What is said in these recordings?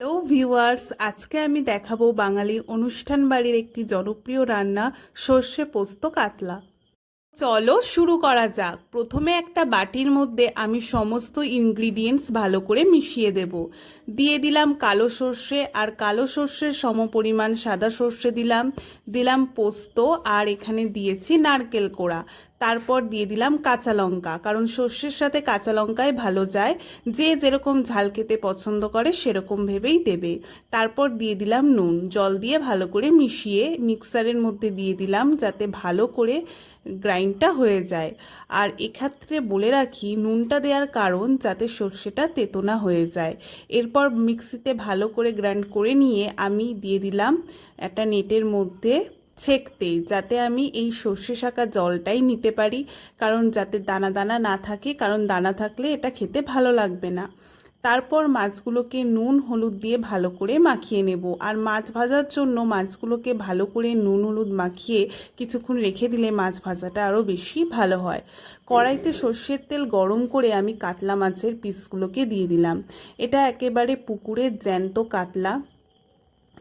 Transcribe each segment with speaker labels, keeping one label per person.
Speaker 1: Hello viewers আজকে আমি দেখাবো বাঙালি অনুষ্ঠান বাড়ির একটি জনপ্রিয় রান্না সর্ষে পোস্ত কাতলা। চলো শুরু করা যাক। প্রথমে একটা বাটির মধ্যে আমি সমস্ত ইনগ্রিডিয়েন্টস ভালো করে মিশিয়ে দেব। দিয়ে দিলাম কালো সর্ষে, আর কালো সর্ষের সমপরিমাণ সাদা সর্ষে দিলাম। দিলাম পোস্ত, আর এখানে দিয়েছি নারকেল কোড়া। তারপর দিয়ে দিলাম কাঁচা লঙ্কা, কারণ সর্ষের সাথে কাঁচা লঙ্কায় ভালো যায়। যে যেরকম ঝাল খেতে পছন্দ করে সেরকম ভেবেই দেবে। তারপর দিয়ে দিলাম নুন। জল দিয়ে ভালো করে মিশিয়ে মিক্সারের মধ্যে দিয়ে দিলাম যাতে ভালো করে গ্রাইন্ডটা হয়ে যায়। আর এক্ষেত্রে বলে রাখি, নুনটা দেওয়ার কারণ যাতে সর্ষেটা তেতো না হয়ে যায়। এরপর মিক্সিতে ভালো করে গ্রাইন্ড করে নিয়ে আমি দিয়ে দিলাম একটা নেটের মধ্যে ছেঁকতে, যাতে আমি এই সর্ষে শাকা জলটাই নিতে পারি। কারণ যাতে দানা দানা না থাকে, কারণ দানা থাকলে এটা খেতে ভালো লাগবে না। তারপর মাছগুলোকে নুন, হলুদ দিয়ে ভালো করে মাখিয়ে নেব। আর মাছ ভাজার জন্য মাছগুলোকে ভালো করে নুন, হলুদ মাখিয়ে কিছুক্ষণ রেখে দিলে মাছ ভাজাটা আরও বেশি ভালো হয়। কড়াইতে সর্ষের তেল গরম করে আমি কাতলা মাছের পিসগুলোকে দিয়ে দিলাম। এটা একেবারে পুকুরের জ্যান্ত কাতলা।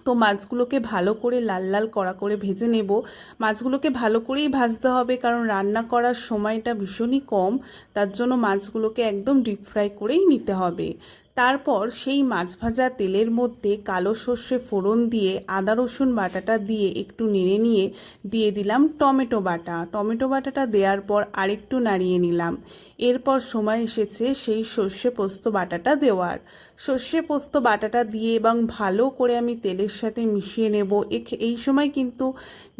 Speaker 1: তো মাছগুলোকে ভালো করে লাল লাল কড়া করে ভেজে নেব। মাছগুলোকে ভালো করেই ভাজতে হবে কারণ রান্না করার সময়টা ভীষণই কম। তার জন্য মাছগুলোকে একদম ডিপ ফ্রাই করেই নিতে হবে। তারপর সেই মাছ ভাজা তেলের মধ্যে কালো সর্ষে ফোড়ন দিয়ে আদা, রসুন বাটাটা দিয়ে একটু নেড়ে নিয়ে দিয়ে দিলাম টমেটো বাটা। টমেটো বাটাটা দেওয়ার পর আরেকটু নাড়িয়ে নিলাম। এরপর সময় এসেছে সেই সর্ষে পোস্ত বাটাটা দেওয়ার। সর্ষে পোস্ত বাটাটা দিয়ে এবং ভালো করে আমি তেলের সাথে মিশিয়ে নেব। এই সময় কিন্তু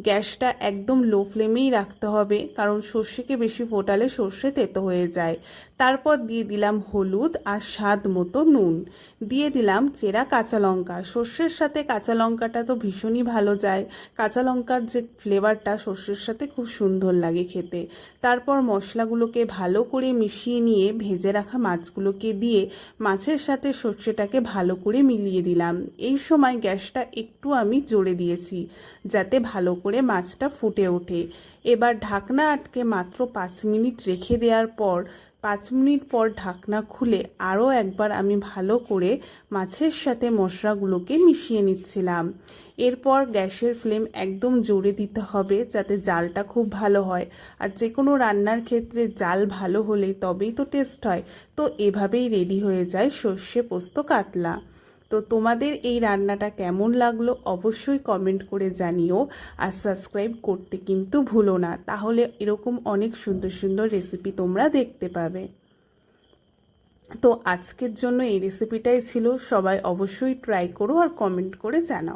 Speaker 1: গ্যাসটা একদম লো ফ্লেমেই রাখতে হবে, কারণ সর্ষেকে বেশি ফোটালে সর্ষে তেতো হয়ে যায়। তারপর দিয়ে দিলাম হলুদ আর স্বাদ মতো নুন। দিয়ে দিলাম চেরা কাঁচা লঙ্কা। সর্ষের সাথে কাঁচা লঙ্কাটা তো ভীষণই ভালো যায়। কাঁচা লঙ্কার যে ফ্লেভারটা সর্ষের সাথে খুব সুন্দর লাগে খেতে। তারপর মশলাগুলোকে ভালো করে মিশিয়ে নিয়ে ভেজে রাখা মাছগুলোকে দিয়ে মাছের সাথে সর্ষেটাকে ভালো করে মিলিয়ে দিলাম। এই সময় গ্যাসটা একটু আমি জোরে দিয়েছি, যাতে ভালো করে মাছটা ফুটে ওঠে। এবার ঢাকনা আটকে মাত্র পাঁচ মিনিট রেখে দেওয়ার পর পাঁচ মিনিট পর ঢাকনা খুলে আরও একবার আমি ভালো করে মাছের সাথে মশলাগুলোকে মিশিয়ে নিচ্ছিলাম। এরপর গ্যাসের ফ্লেম একদম জোরে দিতে হবে যাতে জালটা খুব ভালো হয়। আর যে কোনো রান্নার ক্ষেত্রে জাল ভালো হলে তবেই তো টেস্ট হয়। তো এভাবেই রেডি হয়ে যায় সর্ষে পোস্ত কাতলা। তো তোমাদের এই রান্নাটা কেমন লাগল অবশ্যই কমেন্ট করে জানিও আর সাবস্ক্রাইব করতে কিন্তু ভুলো না। তাহলে এরকম অনেক সুন্দর সুন্দর রেসিপি তোমরা দেখতে পাবে। তো আজকের জন্য এই রেসিপিটাই ছিল। সবাই অবশ্যই ট্রাই করো আর কমেন্ট করে জানাও।